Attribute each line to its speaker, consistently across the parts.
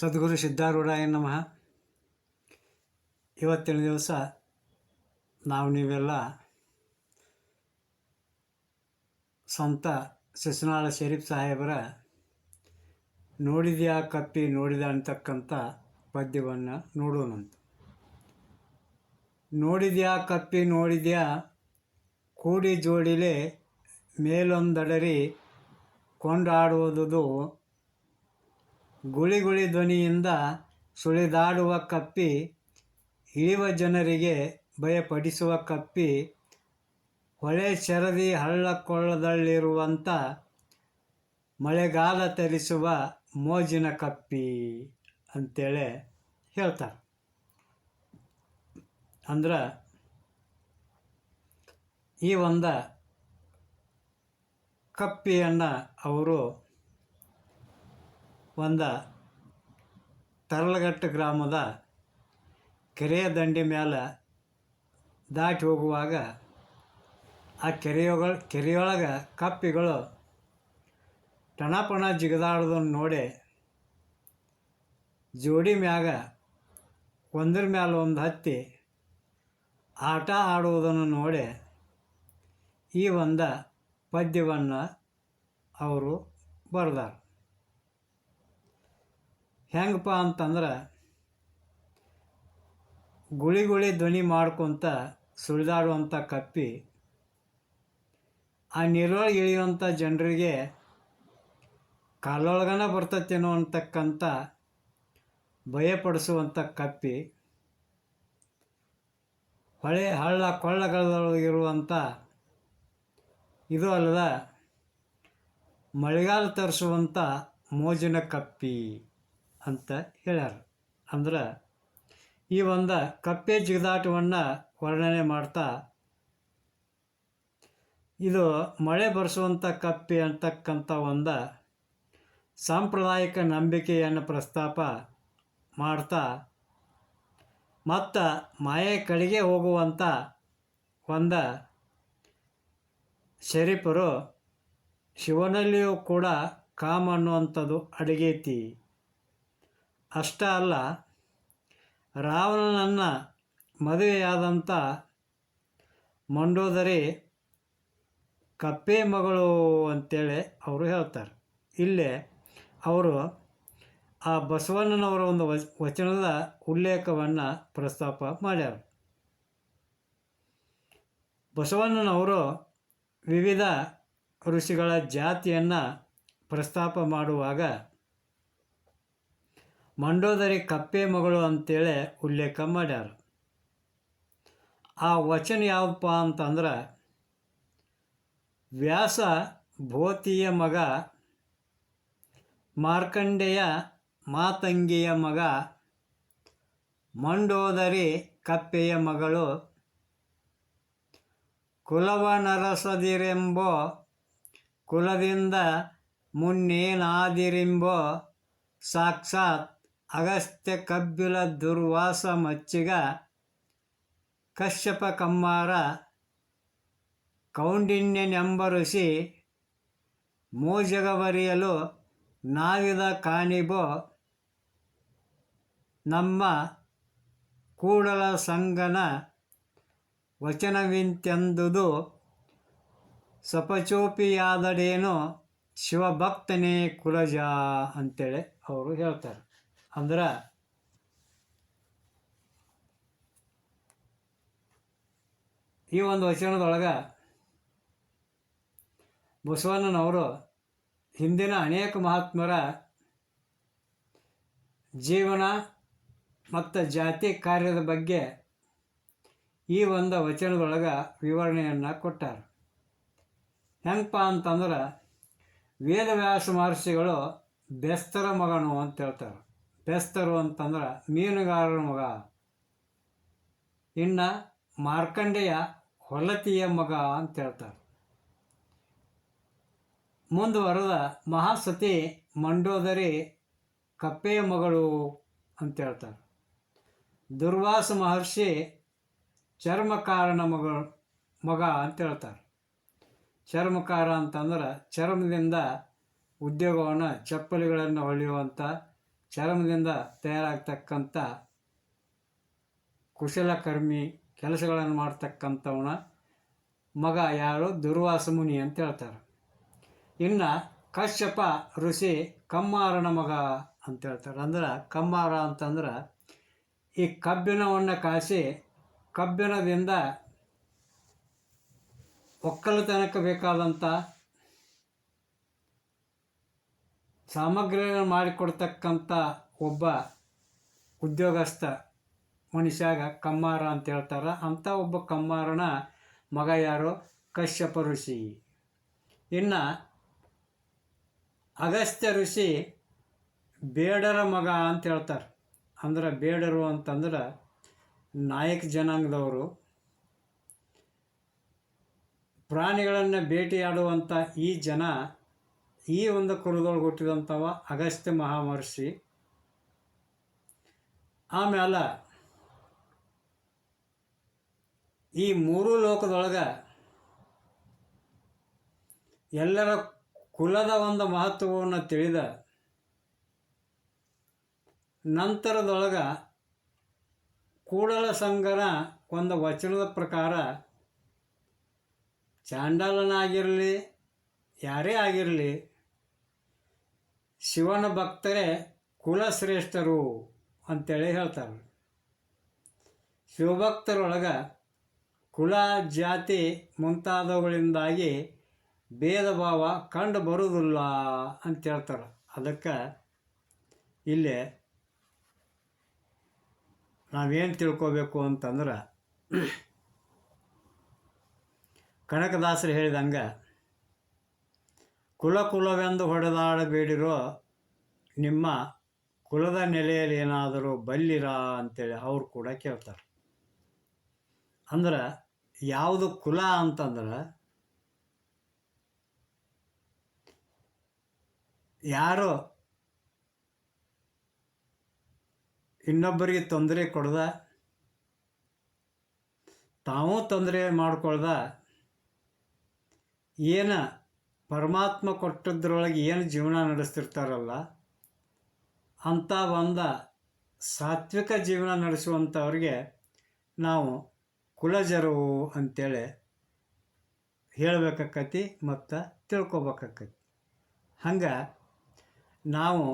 Speaker 1: ಸದ್ಗುರು ಸಿದ್ಧಾರೂಢಾಯ ನಮಃ. ಇವತ್ತಿನ ದಿವಸ ನಾವು ನೀವೆಲ್ಲ ಸಂತ ಶಿಶುನಾಳ ಶರೀಫ್ ಸಾಹೇಬರ ನೋಡಿದ್ಯಾ ಕಪ್ಪಿ ನೋಡಿದ ಅಂತಕ್ಕಂಥ ಪದ್ಯವನ್ನು ನೋಡೋಣಂತ ನೋಡಿದ್ಯಾ ಕಪ್ಪಿ ನೋಡಿದ್ಯಾ ಕೂಡಿ ಜೋಡಿಲೆ ಮೇಲೊಂದಡರಿ ಕೊಂಡಾಡುವುದು ಗುಳಿ ಗುಳಿ ಧ್ವನಿಯಿಂದ ಸುಳಿದಾಡುವ ಕಪ್ಪಿ, ಇಳಿವ ಜನರಿಗೆ ಭಯಪಡಿಸುವ ಕಪ್ಪಿ, ಹೊಳೆ ಶರದಿ ಹಳ್ಳ ಕೊಳ್ಳದಲ್ಲಿರುವಂಥ ಮಳೆಗಾಲ ತರಿಸುವ ಮೋಜಿನ ಕಪ್ಪಿ ಅಂತೇಳಿ ಹೇಳ್ತಾರೆ. ಅಂದ್ರೆ ಈ ಒಂದು ಕಪ್ಪಿಯನ್ನು ಅವರು ಒಂದು ತರಲಘಟ್ಟ ಗ್ರಾಮದ ಕೆರೆಯ ದಂಡೆ ಮೇಲೆ ದಾಟಿ ಹೋಗುವಾಗ ಆ ಕೆರೆಯೊಳ ಕೆರೆಯೊಳಗೆ ಕಪ್ಪಿಗಳು ಟಣಪಣ ಜಿಗದಾಡೋದನ್ನು ನೋಡಿ ಜೋಡಿ ಮ್ಯಾಗ ಒಂದ್ರ ಮ್ಯಾಲ ಒಂದು ಹತ್ತಿ ಆಟ ಆಡುವುದನ್ನು ನೋಡಿ ಈ ಒಂದು ಪದ್ಯವನ್ನು ಅವರು ಬರೆದಾರ. ಹೆಂಗಪ್ಪ ಅಂತಂದ್ರೆ ಗುಳಿ ಗುಳಿ ಧ್ವನಿ ಮಾಡ್ಕೊತ ಸುಳಿದಾಡುವಂಥ ಕಪ್ಪಿ, ಆ ನೀರೊಳಗೆ ಇಳಿಯುವಂಥ ಜನರಿಗೆ ಕಾಲೊಳಗನ ಬರ್ತತೇನೋ ಅಂತಕ್ಕಂಥ ಭಯಪಡಿಸುವಂಥ ಕಪ್ಪಿ, ಹೊಳೆ ಹಳ್ಳ ಕೊಳ್ಳಗಳೊಳಗಿರುವಂಥ ಇದು ಅಲ್ಲದ ಮಳೆಗಾಲ ತರಿಸುವಂಥ ಮೋಜಿನ ಕಪ್ಪಿ. ಅಂತ ಹೇಳ್ಯಾರ. ಅಂದ್ರೆ ಈ ಒಂದು ಕಪ್ಪೆ ಜಿಗಿದಾಟವನ್ನು ವರ್ಣನೆ ಮಾಡ್ತಾ, ಇದು ಮಳೆ ಬರೆಸುವಂಥ ಕಪ್ಪೆ ಅಂತಕ್ಕಂಥ ಒಂದು ಸಾಂಪ್ರದಾಯಿಕ ನಂಬಿಕೆಯನ್ನು ಪ್ರಸ್ತಾಪ ಮಾಡ್ತಾ, ಮತ್ತು ಮಾಯೆ ಕಡೆಗೆ ಹೋಗುವಂಥ ಒಂದು ಶರೀಫರು ಶಿವನಲ್ಲಿಯೂ ಕೂಡ ಕಾಮ ಅನ್ನುವಂಥದ್ದು ಅಡಗೈತಿ. ಅಷ್ಟೇ ಅಲ್ಲ, ರಾವಣನನ್ನು ಮದುವೆಯಾದಂಥ ಮಂಡೋದರಿ ಕಪ್ಪೆ ಮಗಳು ಅಂತೇಳಿ ಅವರು ಹೇಳ್ತಾರೆ. ಇಲ್ಲೇ ಅವರು ಆ ಬಸವಣ್ಣನವರ ಒಂದು ವಚ, ವಚನದ ಉಲ್ಲೇಖವನ್ನು ಪ್ರಸ್ತಾಪ ಮಾಡ್ಯಾರ. ಬಸವಣ್ಣನವರು ವಿವಿಧ ಋಷಿಗಳ ಜಾತಿಯನ್ನು ಪ್ರಸ್ತಾಪ ಮಾಡುವಾಗ ಮಂಡೋದರಿ ಕಪ್ಪೆ ಮಗಳು ಅಂತೇಳಿ ಉಲ್ಲೇಖ ಮಾಡ್ಯಾರ. ಆ ವಚನ ಯಾವಪ್ಪ ಅಂತಂದ್ರೆ, ವ್ಯಾಸ ಭೋತಿಯ ಮಗ, ಮಾರ್ಕಂಡೆಯ ಮಾತಂಗಿಯ ಮಗ, ಮಂಡೋದರಿ ಕಪ್ಪೆಯ ಮಗಳು, ಕುಲವನರಸದಿರೆಂಬೋ, ಕುಲದಿಂದ ಮುನ್ನೇನಾದಿರೆಂಬೋ, ಸಾಕ್ಷಾತ್ ಅಗಸ್ತ್ಯ ಕಬ್ಬಿಲ ದುರ್ವಾಸ ಮಚ್ಚಿಗ ಕಶ್ಯಪ ಕಮ್ಮಾರ ಕೌಂಡಿನ್ಯನೆಂಬರುಸಿ ಮೋಜಗವರಿಯಲು ನಾವಿದ ಕಾಣಿಬೋ ನಮ್ಮ ಕೂಡಲ ಸಂಗನ ವಚನವಿಂತೆಂದುದು ಸಪಚೋಪಿಯಾದಡೇನು ಶಿವಭಕ್ತನೇ ಕುಲಜ ಅಂತೇಳಿ ಅವರು ಹೇಳ್ತಾರೆ. ಅಂದ್ರೆ ಈ ಒಂದು ವಚನದೊಳಗೆ ಬಸವಣ್ಣನವರು ಹಿಂದಿನ ಅನೇಕ ಮಹಾತ್ಮರ ಜೀವನ ಮತ್ತು ಜಾತಿ ಕಾರ್ಯದ ಬಗ್ಗೆ ಈ ಒಂದು ವಚನದೊಳಗೆ ವಿವರಣೆಯನ್ನು ಕೊಟ್ಟಾರ. ಹೆಂಗಪ್ಪ ಅಂತಂದ್ರೆ ವೇದವ್ಯಾಸ ಮಹರ್ಷಿಗಳು ಬೆಸ್ತರ ಮಗನು ಅಂತ ಹೇಳ್ತಾರೆ. ಬೆಸ್ತರು ಅಂತಂದ್ರೆ ಮೀನುಗಾರರ ಮಗ. ಇನ್ನು ಮಾರ್ಕಂಡೆಯ ಹೊಲತಿಯ ಮಗ ಅಂತ ಹೇಳ್ತಾರೆ. ಮುಂದುವರೆದ ಮಹಾಸತಿ ಮಂಡೋದರಿ ಕಪ್ಪೆಯ ಮಗಳು ಅಂತ ಹೇಳ್ತಾರೆ. ದುರ್ವಾಸ ಮಹರ್ಷಿ ಚರ್ಮಕಾರನ ಮಗಳು ಮಗ ಅಂತ ಹೇಳ್ತಾರೆ. ಚರ್ಮಕಾರ ಅಂತಂದ್ರೆ ಚರ್ಮದಿಂದ ಉದ್ಯೋಗವನ್ನು, ಚಪ್ಪಲಿಗಳನ್ನು ಹೊಳೆಯುವಂಥ ಚರ್ಮದಿಂದ ತಯಾರಾಗ್ತಕ್ಕಂಥ ಕುಶಲಕರ್ಮಿ ಕೆಲಸಗಳನ್ನು ಮಾಡ್ತಕ್ಕಂಥವನ ಮಗ ಯಾರು? ದುರ್ವಾಸ ಮುನಿ ಅಂತ ಹೇಳ್ತಾರೆ. ಇನ್ನು ಕಶ್ಯಪ ಋಷಿ ಕಮ್ಮಾರನ ಮಗ ಅಂತ ಹೇಳ್ತಾರೆ. ಅಂದ್ರೆ ಕಮ್ಮಾರ ಅಂತಂದ್ರೆ ಈ ಕಬ್ಬಿಣವನ್ನು ಕಾಸಿ ಕಬ್ಬಿಣದಿಂದ ಒಕ್ಕಲುತನಕ್ಕೆ ಬೇಕಾದಂಥ ಸಾಮಗ್ರಿಗಳನ್ನು ಮಾಡಿಕೊಡ್ತಕ್ಕಂಥ ಒಬ್ಬ ಉದ್ಯೋಗಸ್ಥ ಮನುಷ್ಯಾಗ ಕಮ್ಮಾರ ಅಂತ ಹೇಳ್ತಾರೆ. ಅಂಥ ಒಬ್ಬ ಕಮ್ಮಾರನ ಮಗ ಯಾರು? ಕಶ್ಯಪ ಋಷಿ. ಇನ್ನು ಅಗಸ್ತ್ಯ ಋಷಿ ಬೇಡರ ಮಗ ಅಂತ ಹೇಳ್ತಾರೆ. ಅಂದ್ರೆ ಬೇಡರು ಅಂತಂದ್ರೆ ನಾಯಕ ಜನಾಂಗದವರು. ಪ್ರಾಣಿಗಳನ್ನು ಭೇಟಿಯಾಡುವಂಥ ಈ ಜನ ಈ ಒಂದು ಕುಲದೊಳಗೆ ಹುಟ್ಟಿದಂಥವ ಅಗಸ್ತ್ಯ ಮಹಾಮಹರ್ಷಿ. ಆಮೇಲೆ ಈ ಮೂರು ಲೋಕದೊಳಗೆ ಎಲ್ಲರ ಕುಲದ ಒಂದು ಮಹತ್ವವನ್ನು ತಿಳಿದ ನಂತರದೊಳಗೆ ಕೂಡಲ ಸಂಗನ ಒಂದು ವಚನದ ಪ್ರಕಾರ ಚಾಂಡಾಲನಾಗಿರಲಿ, ಯಾರೇ ಆಗಿರಲಿ ಶಿವನ ಭಕ್ತರೇ ಕುಲಶ್ರೇಷ್ಠರು ಅಂತೇಳಿ ಹೇಳ್ತಾರೆ. ಶಿವಭಕ್ತರೊಳಗೆ ಕುಲ ಜಾತಿ ಮುಂತಾದವುಗಳಿಂದಾಗಿ ಭೇದ ಭಾವ ಕಂಡು ಬರುವುದಿಲ್ಲ ಅಂತ ಹೇಳ್ತಾರೆ. ಅದಕ್ಕೆ ಇಲ್ಲಿ ನಾವೇನು ತಿಳ್ಕೋಬೇಕು ಅಂತಂದ್ರೆ ಕನಕದಾಸರು ಹೇಳಿದಂಗೆ ಕುಲ ಕುಲವೆಂದು ಹೊಡೆದಾಡಬೇಡಿರೋ ನಿಮ್ಮ ಕುಲದ ನೆಲೆಯಲ್ಲಿ ಏನಾದರೂ ಬಲ್ಲಿರಾ ಅಂತೇಳಿ ಅವ್ರು ಕೂಡ ಕೇಳ್ತಾರೆ. ಅಂದ್ರೆ ಯಾವುದು ಕುಲ ಅಂತಂದ್ರೆ ಯಾರು ಇನ್ನೊಬ್ಬರಿಗೆ ತೊಂದರೆ ಕೊಡ್ದ, ತಾವೂ ತೊಂದರೆ ಮಾಡ್ಕೊಳ್ದ, ಏನು ಪರಮಾತ್ಮ ಕೊಟ್ಟದ್ರೊಳಗೆ ಏನು ಜೀವನ ನಡೆಸ್ತಿರ್ತಾರಲ್ಲ ಅಂಥ ಒಂದು ಸಾತ್ವಿಕ ಜೀವನ ನಡೆಸುವಂಥವ್ರಿಗೆ ನಾವು ಕುಲಜರು ಅಂತೇಳಿ ಹೇಳಬೇಕಾಕತಿ ಮತ್ತು ತಿಳ್ಕೊಬೇಕಾಕತಿ. ಹಂಗೆ ನಾವು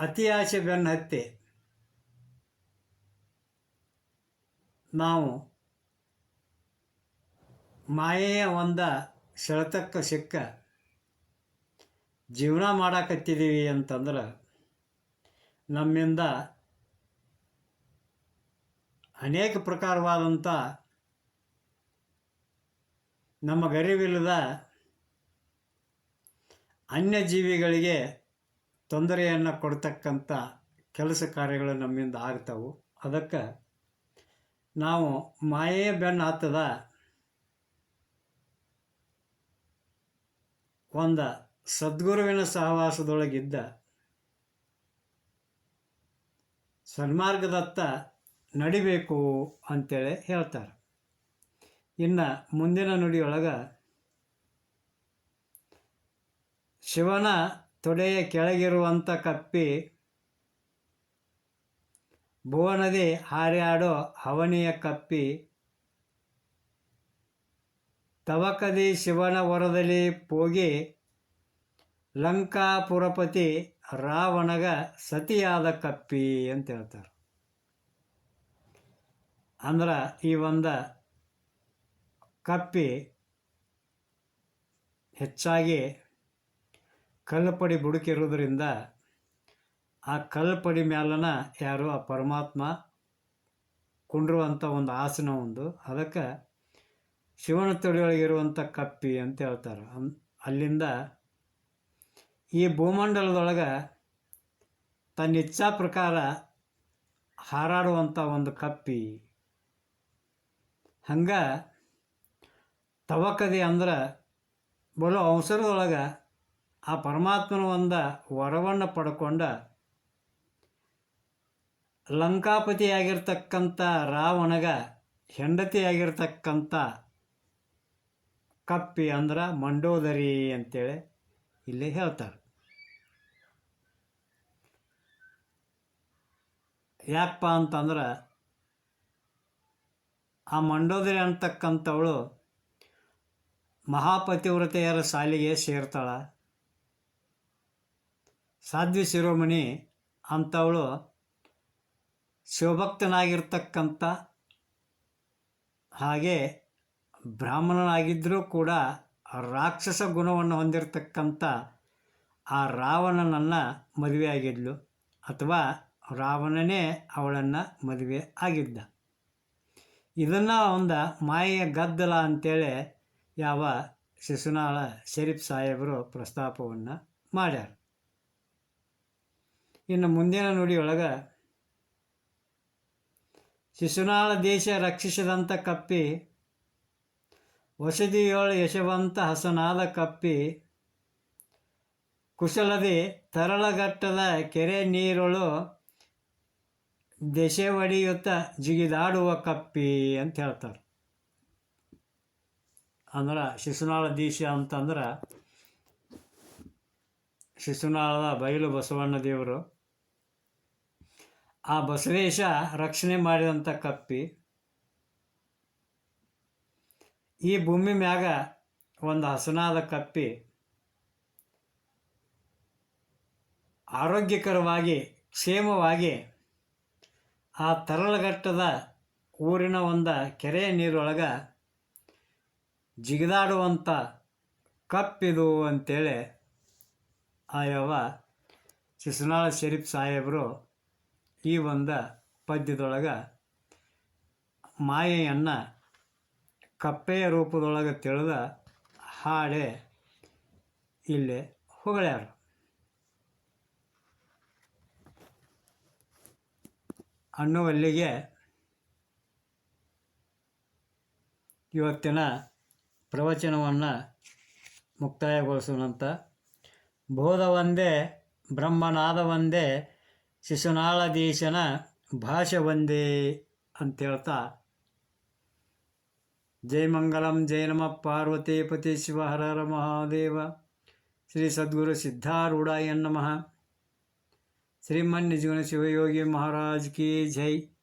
Speaker 1: ಅತಿ ಆಸೆ ಬೆನ್ನು ಹತ್ತಿ ನಾವು ಮಾಯೆಯ ಒಂದ ಸೆಳೆತಕ್ಕೆ ಸಿಕ್ಕ ಜೀವನ ಮಾಡಾಕತ್ತಿದ್ದೀವಿ ಅಂತಂದ್ರೆ ನಮ್ಮಿಂದ ಅನೇಕ ಪ್ರಕಾರವಾದಂಥ ನಮ್ಮ ಗರಿವಿಲ್ಲದ ಅನ್ಯ ಜೀವಿಗಳಿಗೆ ತೊಂದರೆಯನ್ನು ಕೊಡ್ತಕ್ಕಂಥ ಕೆಲಸ ಕಾರ್ಯಗಳು ನಮ್ಮಿಂದ ಆಗ್ತವೆ. ಅದಕ್ಕೆ ನಾವು ಮಾಯೆಯ ಬೆನ್ನು ಹತ್ತದ ಒಂದು ಸದ್ಗುರುವಿನ ಸಹವಾಸದೊಳಗಿದ್ದ ಸನ್ಮಾರ್ಗದತ್ತ ನಡಿಬೇಕು ಅಂತೇಳಿ ಹೇಳ್ತಾರೆ. ಇನ್ನು ಮುಂದಿನ ನುಡಿಯೊಳಗೆ ಶಿವನ ತೊಡೆಯ ಕೆಳಗಿರುವಂಥ ಕಪ್ಪಿ ಭುವನದಿ ಹಾರ್ಯಾಡೋ ಹವನಿಯ ಕಪ್ಪಿ ತವಕದಿ ಶಿವನ ವರದಲ್ಲಿ ಪೋಗಿ ಲಂಕಾಪುರಪತಿ ರಾವಣಗ ಸತಿಯಾದ ಕಪ್ಪಿ ಅಂತ ಹೇಳ್ತಾರೆ. ಅಂದ್ರೆ ಈ ಒಂದು ಕಪ್ಪಿ ಹೆಚ್ಚಾಗಿ ಕಲ್ಲುಪಡಿ ಬುಡುಕಿರೋದ್ರಿಂದ ಆ ಕಲ್ಪಡಿ ಮ್ಯಾಲನ ಯಾರು ಆ ಪರಮಾತ್ಮ ಕುಂಡ್ರುವಂಥ ಒಂದು ಆಸನ ಒಂದು ಅದಕ್ಕೆ ಶಿವನ ತೊಡೆಯೊಳಗಿರುವಂಥ ಕಪ್ಪಿ ಅಂತ ಹೇಳ್ತಾರೆ. ಅಲ್ಲಿಂದ ಈ ಭೂಮಂಡಲದೊಳಗೆ ತನ್ನ ಇಚ್ಛಾ ಪ್ರಕಾರ ಹಾರಾಡುವಂಥ ಒಂದು ಕಪ್ಪಿ. ಹಂಗೆ ತವಕದಿ ಅಂದ್ರೆ ಬಲು ಅವಸರದೊಳಗೆ ಆ ಪರಮಾತ್ಮನ ಒಂದು ವರವನ್ನು ಪಡ್ಕೊಂಡ ಲಂಕಾಪತಿಯಾಗಿರ್ತಕ್ಕಂಥ ರಾವಣಗ ಹೆಂಡತಿಯಾಗಿರ್ತಕ್ಕಂಥ ಕಪ್ಪಿ ಅಂದ್ರೆ ಮಂಡೋದರಿ ಅಂತೇಳಿ ಇಲ್ಲಿ ಹೇಳ್ತಾರೆ. ಯಾಕಪ್ಪ ಅಂತಂದ್ರೆ ಆ ಮಂಡೋದರಿ ಅಂತಕ್ಕಂಥವಳು ಮಹಾಪತಿವ್ರತೆಯರ ಸಾಲಿಗೆ ಸೇರ್ತಾಳ. ಸಾಧ್ವಿ ಶಿರೋಮಣಿ ಅಂಥವಳು ಶಿವಭಕ್ತನಾಗಿರ್ತಕ್ಕಂಥ ಹಾಗೆ ಬ್ರಾಹ್ಮಣನಾಗಿದ್ದರೂ ಕೂಡ ರಾಕ್ಷಸ ಗುಣವನ್ನು ಹೊಂದಿರತಕ್ಕಂಥ ಆ ರಾವಣನನ್ನು ಮದುವೆಯಾಗಿದ್ಲು ಅಥವಾ ರಾವಣನೇ ಅವಳನ್ನು ಮದುವೆ ಆಗಿದ್ದ. ಇದನ್ನು ಒಂದು ಮಾಯೆಯ ಗದ್ದಲ ಅಂತೇಳಿ ಯಾವ ಶಿಶುನಾಳ ಶರೀಫ್ ಸಾಹೇಬರು ಪ್ರಸ್ತಾಪವನ್ನು ಮಾಡ್ಯಾರ. ಇನ್ನು ಮುಂದಿನ ನುಡಿಯೊಳಗೆ, ಶಿಶುನಾಳ ದೇಶ ರಕ್ಷಿಸಿದಂಥ ಕಪ್ಪಿ ವಸತಿಯೊಳ ಯಶವಂತ ಹಸನಾದ ಕಪ್ಪಿ ಕುಶಲದಿ ತರಳಗಟ್ಟದ ಕೆರೆ ನೀರುಳು ದೆಸೆ ಒಡೆಯುತ್ತ ಜಿಗಿದಾಡುವ ಕಪ್ಪಿ ಅಂತ ಹೇಳ್ತಾರೆ. ಅಂದ್ರೆ ಶಿಶುನಾಳ ದೀಶ ಅಂತಂದ್ರೆ ಶಿಶುನಾಳದ ಬಯಲು ಬಸವಣ್ಣ ದೇವರು ಆ ಬಸವೇಶ ರಕ್ಷಣೆ ಮಾಡಿದಂಥ ಕಪ್ಪಿ. ಈ ಭೂಮಿ ಮ್ಯಾಗ ಒಂದು ಹಸನಾದ ಕಪ್ಪಿ ಆರೋಗ್ಯಕರವಾಗಿ, ಕ್ಷೇಮವಾಗಿ ಆ ತರಳಗಟ್ಟದ ಊರಿನ ಒಂದು ಕೆರೆಯ ನೀರೊಳಗೆ ಜಿಗಿದಾಡುವಂಥ ಕಪ್ಪಿದು ಅಂತೇಳಿ ಆಯವ ಯಾವ ಶಿಶುನಾಳ ಶರೀಫ್ ಸಾಹೇಬರು ಈ ಒಂದು ಪದ್ಯದೊಳಗೆ ಮಾಯೆಯನ್ನು ಕಪ್ಪೆಯ ರೂಪದೊಳಗೆ ತಿಳಿದ ಹಾಡೆ ಇಲ್ಲಿ ಹೊಗಳ್ಯಾರ. ಅನ್ನುವಲ್ಲಿಗೆ ಇವತ್ತಿನ ಪ್ರವಚನವನ್ನು ಮುಕ್ತಾಯಗೊಳಿಸೋಣಂತ ಬೋಧ ಒಂದೇ ಬ್ರಹ್ಮನಾದ ಒಂದೇ ಶಿಶುನಾಳದೀಶನ ಭಾಷೆ ಒಂದೇ ಅಂತೇಳ್ತಾ जय मंगलम, जय नम, पार्वती पति शिव, हर हर महादेव। श्री सद्गुरु सिद्धारूढ़ाय नम। श्रीमन्य जीवन शिवयोगी महाराज की जय।